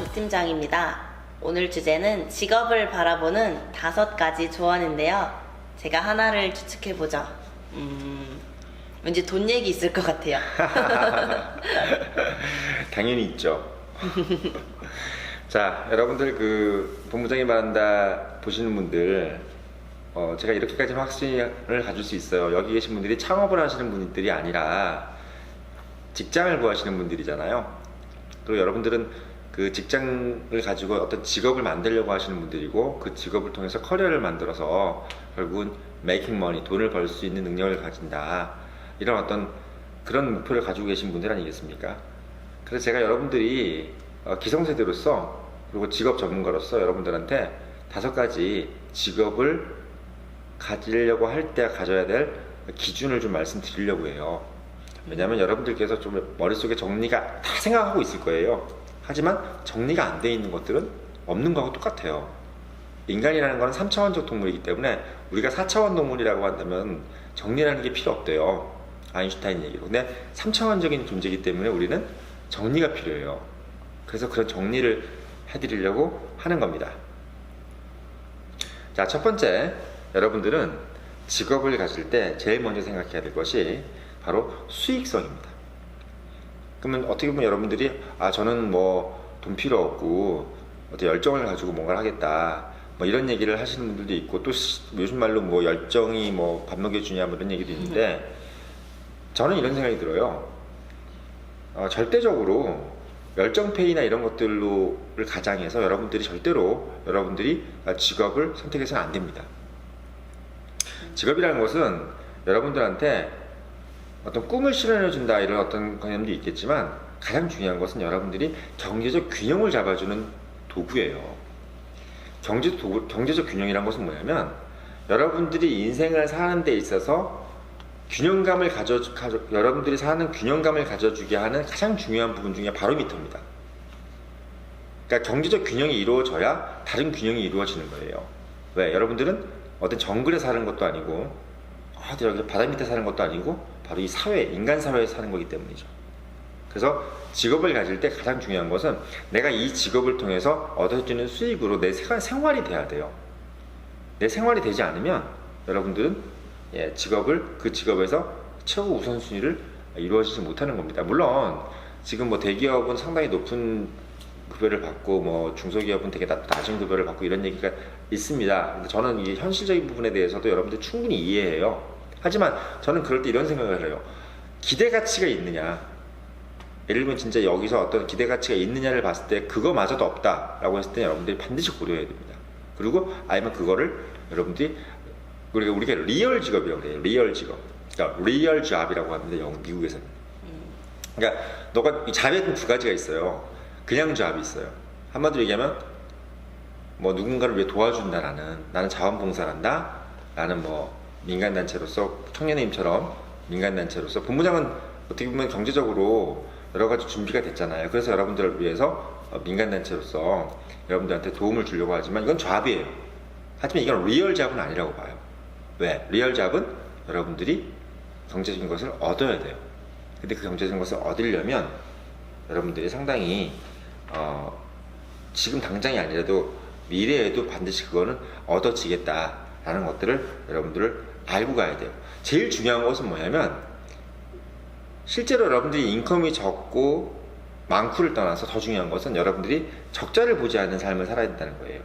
조팀장입니다. 오늘 주제는 직업을 바라보는 다섯 가지 조언인데요. 제가 하나를 추측해보죠. 음, 왠지 돈 얘기 있을 것 같아요. 당연히 있죠. 자, 여러분들 그 본부장이 말한다 보시는 분들, 어, 제가 이렇게까지 확신을 가질 수 있어요. 여기 계신 분들이 창업을 하시는 분들이 아니라 직장을 구하시는 분들이잖아요. 그리고 여러분들은 그 직장을 가지고 어떤 직업을 만들려고 하시는 분들이고 그 직업을 통해서 커리어를 만들어서 결국은 메이킹 머니, 돈을 벌 수 있는 능력을 가진다. 이런 어떤 그런 목표를 가지고 계신 분들 아니겠습니까? 그래서 제가 여러분들이 어, 기성세대로서 그리고 직업 전문가로서 여러분들한테 다섯 가지 직업을 가지려고 할 때 가져야 될 기준을 좀 말씀드리려고 해요. 왜냐하면 여러분들께서 좀 머릿속에 정리가 다 생각하고 있을 거예요. 하지만 정리가 안 돼 있는 것들은 없는 거하고 똑같아요. 인간이라는 건 3차원적 동물이기 때문에 우리가 4차원 동물이라고 한다면 정리라는 게 필요 없대요. 아인슈타인 얘기로. 근데 3차원적인 존재이기 때문에 우리는 정리가 필요해요. 그래서 그런 정리를 해드리려고 하는 겁니다. 자, 첫 번째, 여러분들은 직업을 가질 때 제일 먼저 생각해야 될 것이 바로 수익성입니다. 그러면 어떻게 보면 여러분들이 아 저는 뭐 돈 필요 없고 어떤 열정을 가지고 뭔가를 하겠다 뭐 이런 얘기를 하시는 분들도 있고 또 시- 요즘 말로 뭐 열정이 뭐 밥 먹여주냐 뭐 이런 얘기도 있는데 저는 이런 생각이 들어요. 어, 절대적으로 열정페이나 이런 것들로를 가장해서 여러분들이 절대로 여러분들이 직업을 선택해서는 안 됩니다. 직업이라는 것은 여러분들한테 어떤 꿈을 실현해준다 이런 어떤 개념도 있겠지만 가장 중요한 것은 여러분들이 경제적 균형을 잡아주는 도구예요. 경제 도, 경제적 균형이란 것은 뭐냐면 여러분들이 인생을 사는 데 있어서 균형감을 가져, 가져 여러분들이 사는 균형감을 가져주게 하는 가장 중요한 부분 중에 바로 미터입니다. 그러니까 경제적 균형이 이루어져야 다른 균형이 이루어지는 거예요. 왜? 여러분들은 어떤 정글에 사는 것도 아니고 어디 여기 바다 밑에 사는 것도 아니고 바로 이 사회, 인간 사회에 사는 거기 때문이죠. 그래서 직업을 가질 때 가장 중요한 것은 내가 이 직업을 통해서 얻어지는 수익으로 내 생활, 생활이 돼야 돼요. 내 생활이 되지 않으면 여러분들은 예, 직업을 그 직업에서 최고 우선순위를 이루어지지 못하는 겁니다. 물론 지금 뭐 대기업은 상당히 높은 급여를 받고 뭐 중소기업은 되게 낮- 낮은 급여를 받고 이런 얘기가 있습니다. 근데 저는 이 현실적인 부분에 대해서도 여러분들 충분히 이해해요. 하지만 저는 그럴 때 이런 생각을 해요. 기대 가치가 있느냐? 예를 들면 진짜 여기서 어떤 기대 가치가 있느냐를 봤을 때 그거마저도 없다라고 했을 때 여러분들이 반드시 고려해야 됩니다. 그리고 아니면 그거를 여러분들이 우리가 우리가 리얼 직업이라고 그래요. 리얼 직업. 그러니까 리얼 잡이라고 합니다. 영국 미국에서는. 그러니까 너가 이 잡에는 두 가지가 있어요. 그냥 잡이 있어요. 한마디로 얘기하면 뭐 누군가를 위해 도와준다라는 나는 자원봉사한다. 나는 뭐 민간단체로서 청년회임처럼 민간단체로서 본부장은 어떻게 보면 경제적으로 여러 가지 준비가 됐잖아요. 그래서 여러분들을 위해서 어, 민간단체로서 여러분들한테 도움을 주려고 하지만 이건 잡이에요. 하지만 이건 리얼 잡은 아니라고 봐요. 왜? 리얼 잡은 여러분들이 경제적인 것을 얻어야 돼요. 근데 그 경제적인 것을 얻으려면 여러분들이 상당히 어, 지금 당장이 아니라도 미래에도 반드시 그거는 얻어지겠다라는 것들을 여러분들을 알고 가야 돼요. 제일 중요한 것은 뭐냐면 실제로 여러분들이 인컴이 적고 많고를 떠나서 더 중요한 것은 여러분들이 적자를 보지 않는 삶을 살아야 된다는 거예요.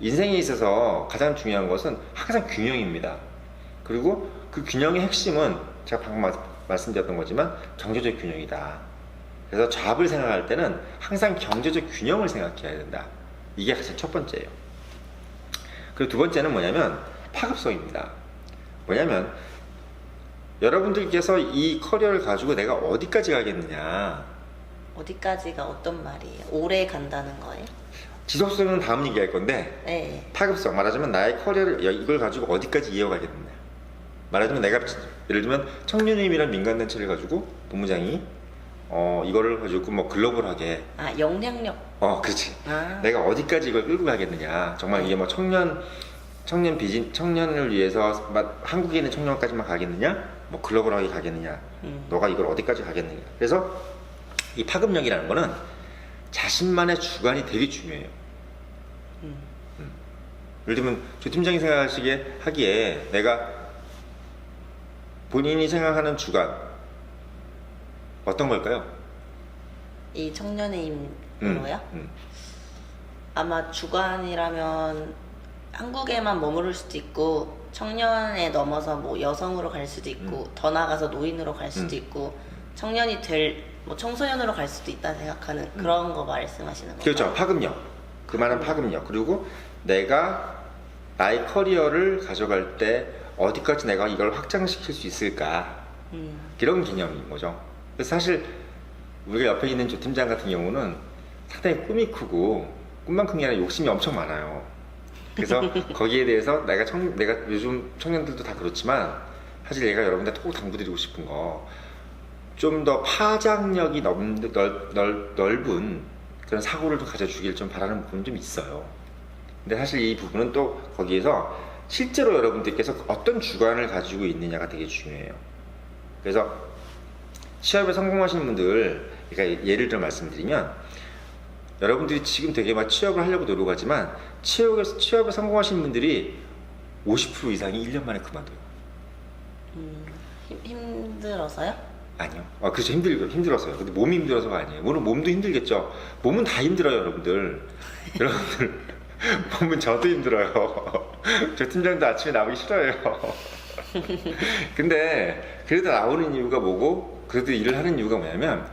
인생에 있어서 가장 중요한 것은 항상 균형입니다. 그리고 그 균형의 핵심은 제가 방금 마- 말씀드렸던 거지만 경제적 균형이다. 그래서 잡을 생각할 때는 항상 경제적 균형을 생각해야 된다. 이게 가장 첫 번째예요. 그리고 두 번째는 뭐냐면 파급성입니다. 뭐냐면 여러분들께서 이 커리어를 가지고 내가 어디까지 가겠느냐. 어디까지가 어떤 말이에요? 오래 간다는 거예요? 지속성은 다음 얘기할 건데 네. 파급성 말하자면 나의 커리어를 야, 이걸 가지고 어디까지 이어가겠느냐 말하자면 내가 예를 들면 청년회임이란 민간단체를 가지고 본부장이 어 이거를 가지고 뭐 글로벌하게 아, 영향력. 어 그렇지 아, 내가 어디까지 이걸 끌고 가겠느냐 정말 이게 뭐 청년 청년 비진 청년을 위해서 막 한국에 있는 청년까지만 가겠느냐 뭐 글로벌하게 가겠느냐 음. 너가 이걸 어디까지 가겠느냐 그래서 이 파급력이라는 거는 자신만의 주관이 되게 중요해요. 음. 예를 들면 조 팀장이 생각하시기에 하기에 내가 본인이 생각하는 주관 어떤 걸까요? 이 청년의 음, 임으로요? 음. 아마 주관이라면 한국에만 머무를 수도 있고 청년에 넘어서 뭐 여성으로 갈 수도 있고 더 나아가서 노인으로 갈 수도 음. 있고 청년이 될 뭐 청소년으로 갈 수도 있다 생각하는 그런 거 말씀하시는 거예요? 그렇죠. 파급력. 그 말은 파급력. 그리고 내가 나의 커리어를 가져갈 때 어디까지 내가 이걸 확장시킬 수 있을까. 음. 이런 개념인 거죠. 그래서 사실 우리가 옆에 있는 조 팀장 같은 경우는 상당히 꿈이 크고 꿈만 큰게 아니라 욕심이 엄청 많아요. 그래서 거기에 대해서 내가 청, 내가 요즘 청년들도 다 그렇지만 사실 얘가 여러분들 톡 당부드리고 싶은 거 좀 더 파장력이 넓, 넓, 넓, 넓은 그런 사고를 좀 가져주길 좀 바라는 부분이 좀 있어요. 근데 사실 이 부분은 또 거기에서 실제로 여러분들께서 어떤 주관을 가지고 있느냐가 되게 중요해요. 그래서 취업에 성공하시는 분들, 그러니까 예를 들어 말씀드리면 여러분들이 지금 되게 막 취업을 하려고 노력하지만 취업에, 취업에 성공하시는 분들이 50% 이상이 1년 만에 그만둬요. 음. 힘, 힘들어서요? 아니요. 아, 그렇죠. 힘들, 힘들었어요. 근데 몸이 힘들어서가 아니에요. 물론 몸도 힘들겠죠. 몸은 다 힘들어요, 여러분들. 여러분들. 몸은 저도 힘들어요. 저 팀장도 아침에 나오기 싫어요. 근데 그래도 나오는 이유가 뭐고, 그래도 일을 하는 이유가 뭐냐면,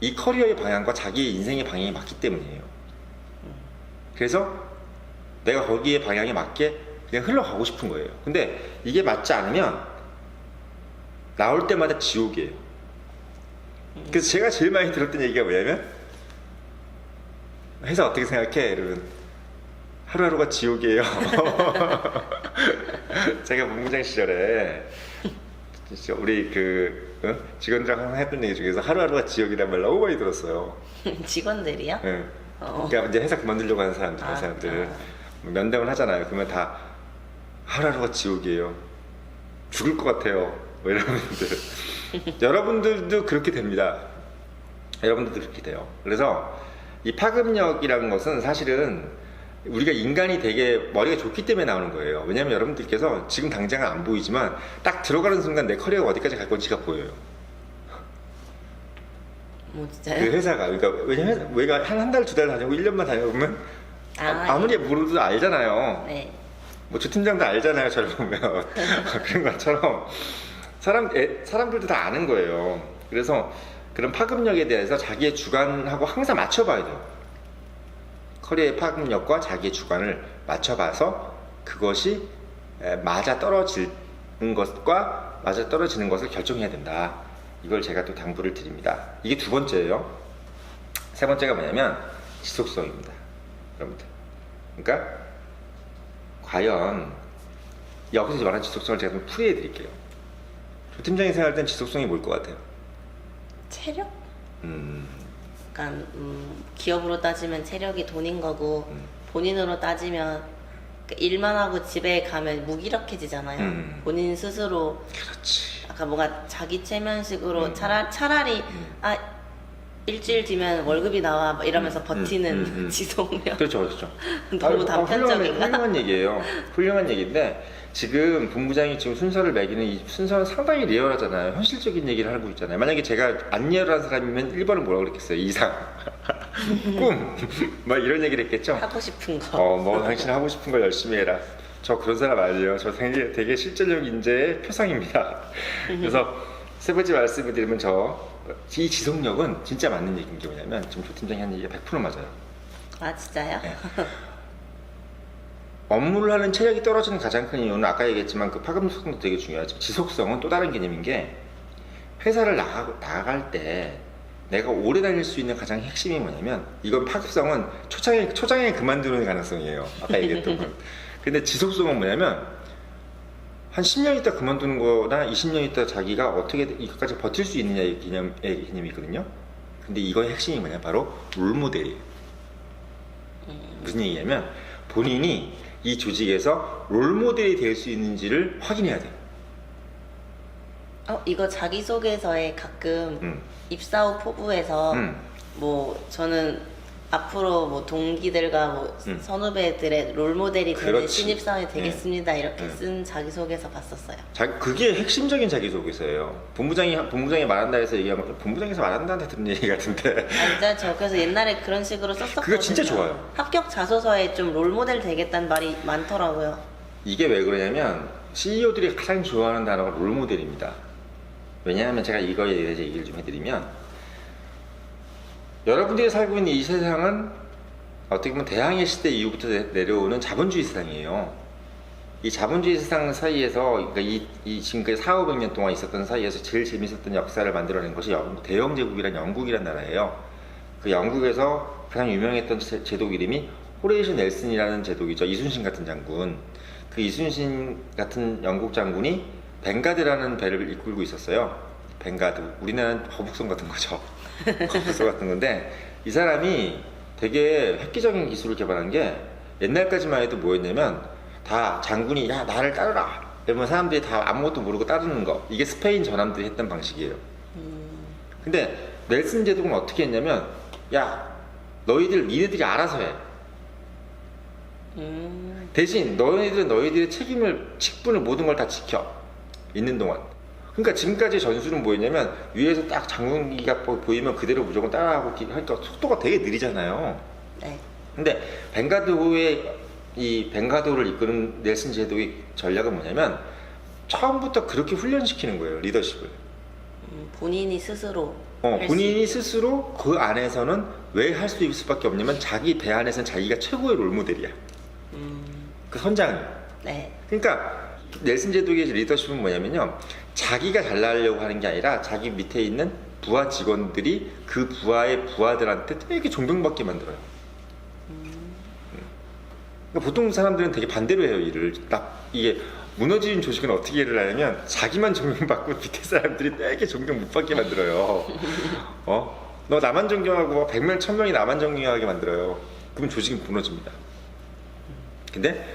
이 커리어의 방향과 자기의 인생의 방향이 맞기 때문이에요. 그래서 내가 거기에 방향에 맞게 그냥 흘러가고 싶은 거예요. 근데 이게 맞지 않으면 나올 때마다 지옥이에요. 그래서 제가 제일 많이 들었던 얘기가 뭐냐면 회사 어떻게 생각해? 이러면 하루하루가 지옥이에요. 제가 본부장 시절에 우리 그 어? 직원들랑 항상 했던 얘기 중에서 하루하루가 지옥이란 말 너무 많이 들었어요. 직원들이요? 예. 어. 그러니까 이제 회사 그만두려고 하는 사람들, 아, 사람들 아. 뭐 면담을 하잖아요. 그러면 다 하루하루가 지옥이에요. 죽을 것 같아요. 뭐 이런 분들. 여러분들도 그렇게 됩니다. 여러분들도 그렇게 돼요. 그래서 이 파급력이라는 것은 사실은 우리가 인간이 되게 머리가 좋기 때문에 나오는 거예요. 왜냐하면 여러분들께서 지금 당장은 안 보이지만 딱 들어가는 순간 내 커리어가 어디까지 갈 건지가 보여요. 뭐그 진짜요? 회사가 그러니까 왜냐면 우리가 한 한 달 두 달 다니고 1년만 다녀보면 아, 아, 무리 모르도 알잖아요. 네. 뭐 주팀장도 알잖아요. 저를 보면 그런 것처럼 사람 애- 사람들도 다 아는 거예요. 그래서 그런 파급력에 대해서 자기의 주관하고 항상 맞춰봐야 돼요. 커리어의 파급력과 자기의 주관을 맞춰봐서 그것이 에, 맞아 떨어지는 것과 맞아 떨어지는 것을 결정해야 된다. 이걸 제가 또 당부를 드립니다. 이게 두 번째예요. 세 번째가 뭐냐면 지속성입니다. 여러분들. 그러니까 과연 여기서 말하는 지속성을 제가 좀 풀이해 드릴게요. 조 팀장이 생각할 땐 지속성이 뭘 것 같아요? 체력? 음, 약간 음, 기업으로 따지면 체력이 돈인 거고 음. 본인으로 따지면 그 일만 하고 집에 가면 무기력해지잖아요. 음. 본인 스스로 그렇지. 아까 뭔가 자기 체면식으로 음. 차라, 차라리 음. 아 일주일 뒤면 월급이 나와 막 이러면서 음, 버티는 음, 음, 음. 지속력 그렇죠, 그렇죠. 너무 아유, 단편적인가? 훌륭한, 훌륭한 얘기예요. 훌륭한 얘기인데 지금 본부장이 지금 순서를 매기는 이 순서는 상당히 리얼하잖아요. 현실적인 얘기를 하고 있잖아요. 만약에 제가 안 리얼한 사람이면 1번은 뭐라고 그랬겠어요? 이상, 꿈, 막 이런 얘기를 했겠죠. 하고 싶은 거. 어, 뭐 당신 하고 싶은 걸 열심히 해라. 저 그런 사람 아니에요. 저 되게, 되게 실질적 인재의 표상입니다. 그래서 세 번째 말씀을 드리면 저 이 지속력은 진짜 맞는 얘기인 게 뭐냐면 지금 조 팀장이 하는 얘기가 100% 맞아요. 아 진짜요? 네. 업무를 하는 체력이 떨어지는 가장 큰 이유는 아까 얘기했지만 그 파급력도 되게 중요하지만 지속성은 또 다른 개념인 게 회사를 나가, 나갈 때 내가 오래 다닐 수 있는 가장 핵심이 뭐냐면 이건 파급성은 초장에 초장에 그만두는 가능성이에요. 아까 얘기했던 건. 근데 지속성은 뭐냐면 한 10년 있다 그만두는 거나 20년 있다 자기가 어떻게 이것까지 버틸 수 있느냐의 개념, 의 개념이 있거든요. 근데 이거의 핵심이 뭐냐 바로 롤모델이에요. 무슨 얘기냐면 본인이 이 조직에서 롤모델이 될 수 있는지를 확인해야 돼요. 어 이거 자기소개서에 가끔 음. 입사 후 포부에서 음. 뭐 저는 앞으로 뭐 동기들과 뭐 음. 선후배들의 롤 모델이 되는 그렇지. 신입사원이 되겠습니다 이렇게 음. 쓴 자기소개서 봤었어요. 자, 그게 핵심적인 자기소개서예요. 본부장이 본부장이 말한다 해서 얘기한 건 본부장에서 말한다한테 듣는 얘기 같은데. 아, 진짜 저 그래서 옛날에 그런 식으로 썼었거든요. 그거 진짜 좋아요. 합격 자소서에 좀 롤 모델 되겠다는 말이 많더라고요. 이게 왜 그러냐면 CEO들이 가장 좋아하는 단어가 롤모델입니다. 왜냐하면 제가 이거에 대해서 얘기를 좀 해드리면 여러분들이 살고 있는 이 세상은 어떻게 보면 대항해 시대 이후부터 내- 내려오는 자본주의 세상이에요. 이 자본주의 세상 사이에서 그러니까 이, 이 지금까지 4, 500년 동안 있었던 사이에서 제일 재밌었던 역사를 만들어낸 것이 영- 대영 제국이란 영국이란 나라예요. 그 영국에서 가장 유명했던 제- 제독 이름이 호레이시 넬슨이라는 제독이죠. 이순신 같은 장군. 그 이순신 같은 영국 장군이 벵가드라는 배를 이끌고 있었어요. 벵가드. 우리나라는 거북선 같은 거죠. 거북선 같은 건데 이 사람이 되게 획기적인 기술을 개발한 게 옛날까지만 해도 뭐였냐면 다 장군이 야 나를 따르라. 이러면 사람들이 다 아무것도 모르고 따르는 거. 이게 스페인 전함들이 했던 방식이에요. 근데 넬슨 제독은 어떻게 했냐면 야 너희들 니네들이 알아서 해. 음, 대신 너희들은 너희들의 책임을 직분을 모든 걸 다 지켜. 있는 동안 그러니까 지금까지 전술은 뭐였냐면 위에서 딱 장군기가 보- 보이면 그대로 무조건 따라하고 기- 하니까 속도가 되게 느리잖아요 네. 근데 벵가도의 이 벵가도를 이끄는 넬슨 제독의 전략은 뭐냐면 처음부터 그렇게 훈련시키는 거예요 리더십을 음, 본인이 스스로 어, 본인이. 스스로 그 안에서는 왜 할 수 있을 수밖에 없냐면 자기 배 안에서는 자기가 최고의 롤 모델이야 음, 그 선장이 네. 그러니까 넬슨 제독의 리더십은 뭐냐면요. 자기가 잘나려고 하는 게 아니라 자기 밑에 있는 부하 직원들이 그 부하의 부하들한테 되게 존경받게 만들어요. 그러니까 보통 사람들은 되게 반대로 해요 일을. 나, 이게 무너진 조직은 어떻게 일을 하냐면 자기만 존경받고 밑에 사람들이 되게 존경 못 받게 만들어요. 어? 너 나만 존경하고 100명 1000명이 나만 존경하게 만들어요. 그럼 조직이 무너집니다. 근데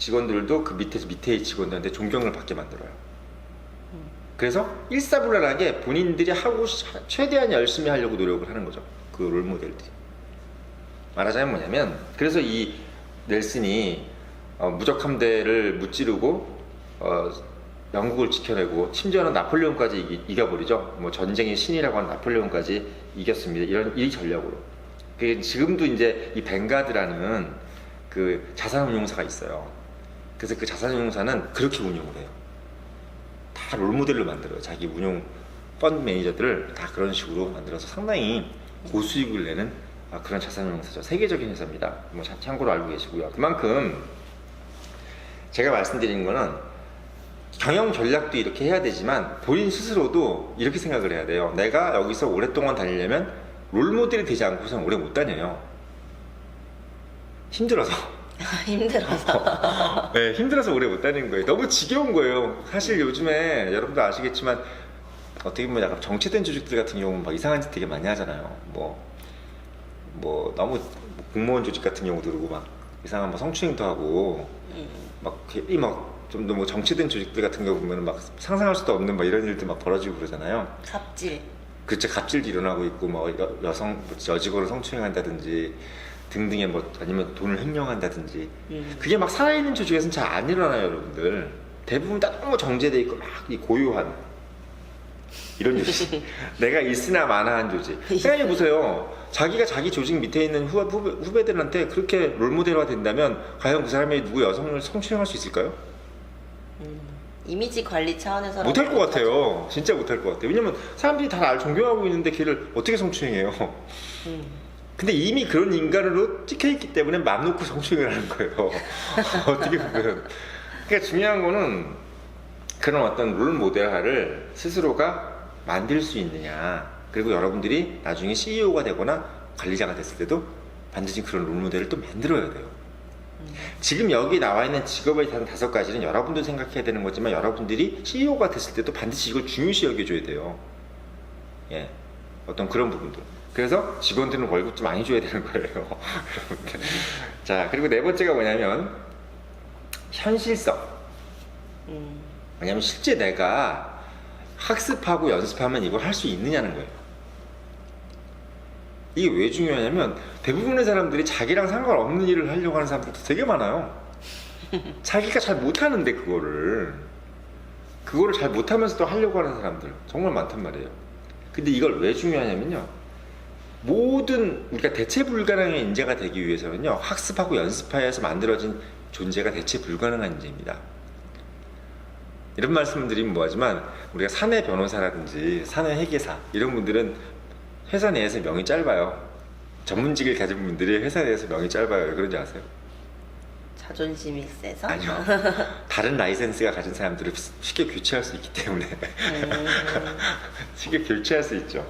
직원들도 그 밑에 밑에 직원들한테 존경을 받게 만들어요. 그래서 일사불란하게 본인들이 하고 시- 최대한 열심히 하려고 노력을 하는 거죠. 그 롤모델들이. 말하자면 뭐냐면 그래서 이 넬슨이 어, 무적 함대를 무찌르고 어, 영국을 지켜내고 심지어는 나폴레옹까지 이기, 이겨버리죠. 뭐 전쟁의 신이라고 하는 나폴레옹까지 이겼습니다. 이런 이 전략으로. 그 지금도 이제 이 벵가드라는 그 자산운용사가 있어요. 그래서 그 자산운용사는 그렇게 운영을 해요. 다 롤모델로 만들어요. 자기 운용 펀드 매니저들을 다 그런 식으로 만들어서 상당히 고수익을 내는 아, 그런 자산운용사죠. 세계적인 회사입니다. 뭐 자- 참고로 알고 계시고요. 그만큼 제가 말씀드리는 거는 경영 전략도 이렇게 해야 되지만 본인 스스로도 이렇게 생각을 해야 돼요. 내가 여기서 오랫동안 다니려면 롤모델이 되지 않고서는 오래 못 다녀요. 힘들어서. 힘들어서. 네, 힘들어서 오래 못 다니는 거예요. 너무 지겨운 거예요. 사실 요즘에 여러분도 아시겠지만 어떻게 보면 약간 정체된 조직들 같은 경우는 막 이상한 짓 되게 많이 하잖아요. 뭐, 뭐 너무 공무원 조직 같은 경우도 그러고 막 이상한 뭐 성추행도 하고 음, 막 괜히 막좀 너무 정체된 조직들 같은 경우 보면 막 상상할 수도 없는 막 이런 일들 막 벌어지고 그러잖아요. 삽질. 그쵸 갑질도 일어나고 있고 뭐 여, 여성 뭐 여직원을 성추행한다든지 등등의 뭐 아니면 돈을 횡령한다든지 음. 그게 막 살아있는 조직에서는 잘 안 일어나요 여러분들. 대부분 다 너무 정제돼 있고 막 이 고요한 이런 조직. 내가 있으나 마나한 조직. 생각해 보세요. 자기가 자기 조직 밑에 있는 후배, 후배, 후배 들한테 그렇게 롤모델화 된다면 과연 그 사람이 누구 여성을 성추행할 수 있을까요? 음, 이미지 관리 차원에서 못할 것 같아요. 진짜 못할 것 같아요. 왜냐면 사람들이 다 날 존경하고 있는데 걔를 어떻게 성추행해요? 음, 근데 이미 그런 인간으로 찍혀있기 때문에 맘 놓고 성추행을 하는 거예요. 어떻게 보면. 그러니까 중요한 거는 그런 어떤 롤 모델화를 스스로가 만들 수 있느냐. 그리고 여러분들이 나중에 CEO가 되거나 관리자가 됐을 때도 반드시 그런 롤 모델을 또 만들어야 돼요. 지금 여기 나와 있는 직업의 단 다섯 가지는 여러분도 생각해야 되는 거지만 여러분들이 CEO가 됐을 때도 반드시 이걸 중요시 여겨줘야 돼요. 예. 어떤 그런 부분들. 그래서 직원들은 월급 좀 많이 줘야 되는 거예요. 자, 그리고 네 번째가 뭐냐면 현실성. 음, 왜냐면 실제 내가 학습하고 연습하면 이걸 할 수 있느냐는 거예요. 이게 왜 중요하냐면 대부분의 사람들이 자기랑 상관없는 일을 하려고 하는 사람들도 되게 많아요. 자기가 잘 못하는데 그거를 그거를 잘 못하면서도 하려고 하는 사람들 정말 많단 말이에요. 근데 이걸 왜 중요하냐면요. 모든 우리가 대체 불가능한 인재가 되기 위해서는요 학습하고 연습하여서 만들어진 존재가 대체 불가능한 인재입니다. 이런 말씀을 드리면 뭐하지만 우리가 사내 변호사라든지 사내 회계사 이런 분들은 회사 내에서 명이 짧아요. 전문직을 가진 분들이 회사 내에서 명이 짧아요. 왜 그런지 아세요? 자존심이 세서? 아니요. 다른 라이센스가 가진 사람들을 쉽게 교체할 수 있기 때문에 음, 쉽게 교체할 수 있죠.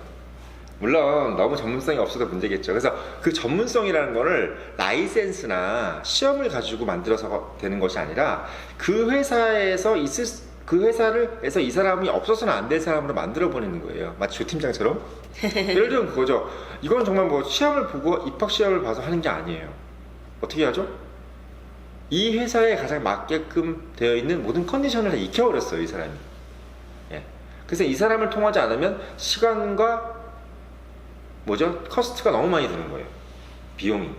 물론 너무 전문성이 없어도 문제겠죠. 그래서 그 전문성이라는 거를 라이센스나 시험을 가지고 만들어서 되는 것이 아니라 그 회사에서 있을 수- 그 회사를 해서 이 사람이 없어서는 안 될 사람으로 만들어 버리는 거예요. 마치 조 팀장처럼. 예를 들면 그거죠. 이건 정말 뭐 시험을 보고 입학 시험을 봐서 하는 게 아니에요. 어떻게 하죠? 이 회사에 가장 맞게끔 되어 있는 모든 컨디션을 다 익혀버렸어요, 이 사람이. 예. 그래서 이 사람을 통하지 않으면 시간과 뭐죠? 커스트가 너무 많이 드는 거예요. 비용이.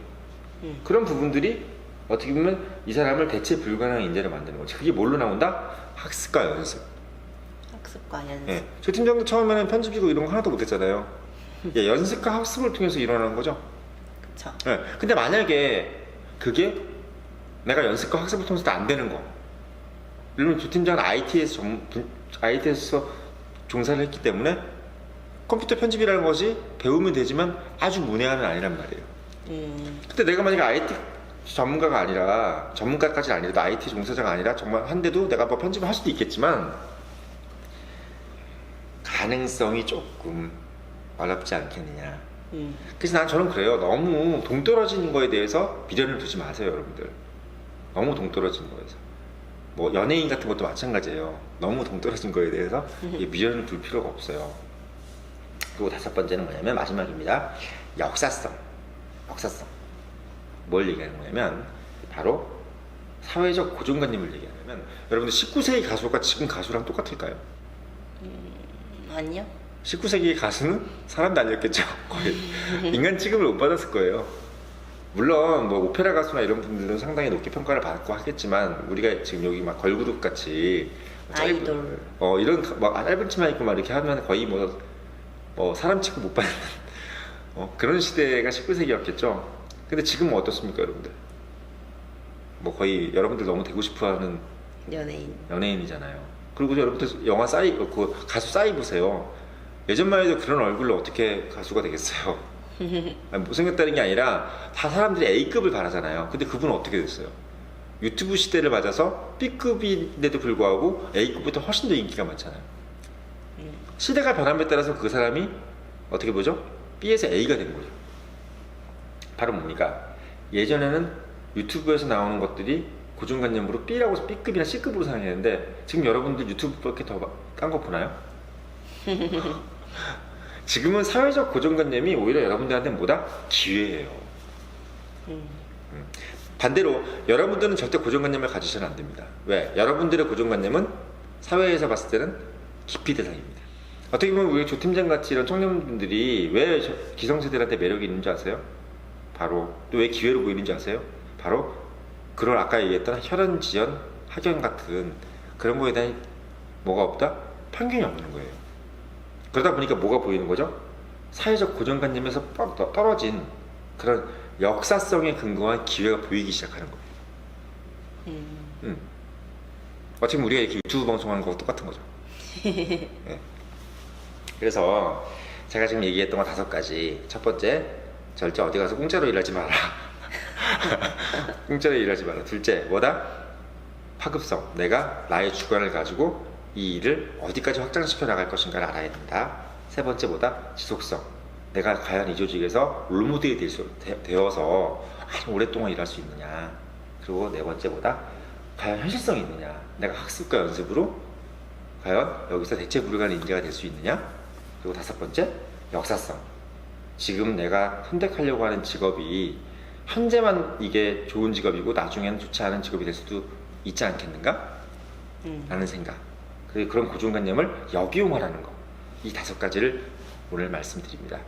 음. 그런 부분들이 어떻게 보면 이 사람을 대체 불가능한 인재를 만드는 거죠. 그게 뭘로 나온다? 학습과 연습. 학습과 연습. 예. 조 팀장도 처음에는 편집이고 이런 거 하나도 못했잖아요. 예, 연습과 학습을 통해서 일어나는 거죠. 그쵸. 예. 근데 만약에 그게 내가 연습과 학습을 통해서도 안 되는 거. 물론 조 팀장은 IT에서 전, IT에서 종사를 했기 때문에 컴퓨터 편집이라는 것이 배우면 되지만 아주 문외한은 아니란 말이에요. 음, 근데 내가 만약에 IT 전문가가 아니라 전문가까지 아니라도 IT 종사자가 아니라 정말 한데도 내가 뭐 편집을 할 수도 있겠지만 가능성이 조금 어렵지 않겠느냐. 음, 그래서 난 저는 그래요. 너무 동떨어지는 거에 대해서 미련을 두지 마세요, 여러분들. 너무 동떨어진 거에서. 뭐 연예인 같은 것도 마찬가지예요. 너무 동떨어진 거에 대해서 이 미련을 둘 필요가 없어요. 그리고 다섯 번째는 뭐냐면 마지막입니다. 역사성. 역사성. 뭘 얘기하는 거냐면 바로 사회적 고정관념을 얘기하냐면 여러분들 19세기 가수가 지금 가수랑 똑같을까요? 음, 아니요. 19세기 가수는 사람 날렸겠죠. 거의 인간 취급을 못 받았을 거예요. 물론 뭐 오페라 가수나 이런 분들은 상당히 높게 평가를 받고 하겠지만 우리가 지금 여기 막 걸그룹 같이 뭐 짧은- 아이돌. 어 이런 가- 막 짧은 치마 입고 막 이렇게 하면 거의 뭐, 뭐 사람 취급 못 받는 어, 그런 시대가 19세기였겠죠. 근데 지금은 어떻습니까, 여러분들? 뭐 거의 여러분들 너무 되고 싶어하는 연예인. 연예인이잖아요. 그리고 여러분들 영화 싸이 그 가수 싸이 보세요. 예전만 해도 그런 얼굴로 어떻게 가수가 되겠어요? 못생겼다는 게 아니라 다 사람들이 A급을 바라잖아요. 근데 그분은 어떻게 됐어요? 유튜브 시대를 맞아서 B급인데도 불구하고 A급보다 훨씬 더 인기가 많잖아요. 음, 시대가 변함에 따라서 그 사람이 어떻게 보죠? B에서 A가 된 거죠. 바로 뭡니까? 예전에는 유튜브에서 나오는 것들이 고정관념으로 B라고 B급이나 C급으로 상했는데 지금 여러분들 유튜브 그렇게 더딴 거 보나요? 지금은 사회적 고정관념이 오히려 여러분들한테 뭐다? 기회예요. 음, 반대로 여러분들은 절대 고정관념을 가지셔는 안 됩니다. 왜? 여러분들의 고정관념은 사회에서 봤을 때는 기피 대상입니다. 어떻게 보면 우리 조 팀장 같이 이런 청년분들이 왜 저- 기성세대한테 매력이 있는지 아세요? 바로 또 왜 기회로 보이는지 아세요? 바로 그런 아까 얘기했던 혈연, 지연, 학연 같은 그런 거에 대한 뭐가 없다? 편견이 없는 거예요. 그러다 보니까 뭐가 보이는 거죠? 사회적 고정관념에서 뻗- 떨어진 그런 역사성에 근거한 기회가 보이기 시작하는 거예요. 음, 음. 어떻게 보면 우리가 이렇게 유튜브 방송하는 거하고 똑같은 거죠. 네. 그래서 제가 지금 얘기했던 거 다섯 가지. 첫 번째, 절대 어디 가서 공짜로 일하지 마라. 공짜로 일하지 마라. 둘째, 뭐다? 파급성. 내가 나의 주관을 가지고 이 일을 어디까지 확장시켜 나갈 것인가를 알아야 된다. 세 번째, 뭐다? 지속성. 내가 과연 이 조직에서 롤모델이 될 수, 되, 되어서 아주 오랫동안 일할 수 있느냐. 그리고 네 번째, 뭐다? 과연 현실성이 있느냐. 내가 학습과 연습으로 과연 여기서 대체 불가능 인재가 될 수 있느냐? 그리고 다섯 번째, 역사성. 지금 내가 선택하려고 하는 직업이 현재만 이게 좋은 직업이고 나중에는 좋지 않은 직업이 될 수도 있지 않겠는가? 음. 라는 생각. 그리고 그런 고정관념을 역이용하라는 거. 이 다섯 가지를 오늘 말씀드립니다.